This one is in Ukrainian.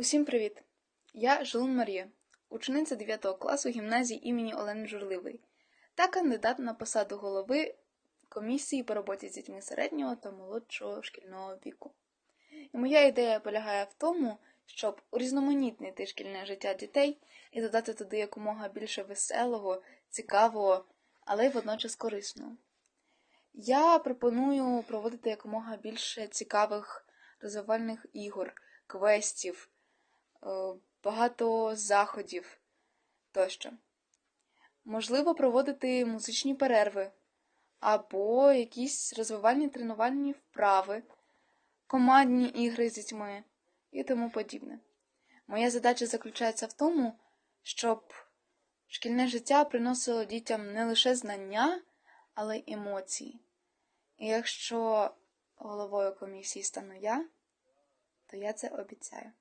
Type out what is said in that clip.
Усім привіт! Я Жилун Марія, учениця 9 класу гімназії імені Олени Журливої та кандидат на посаду голови комісії по роботі з дітьми середнього та молодшого шкільного віку. І моя ідея полягає в тому, щоб урізноманітнити шкільне життя дітей і додати туди якомога більше веселого, цікавого, але й водночас корисного. Я пропоную проводити якомога більше цікавих розвивальних ігор, квестів, багато заходів тощо. Можливо, проводити музичні перерви або якісь розвивальні тренувальні вправи, командні ігри з дітьми і тому подібне. Моя задача заключається в тому, щоб шкільне життя приносило дітям не лише знання, але й емоції. І якщо головою комісії стану я, то я це обіцяю.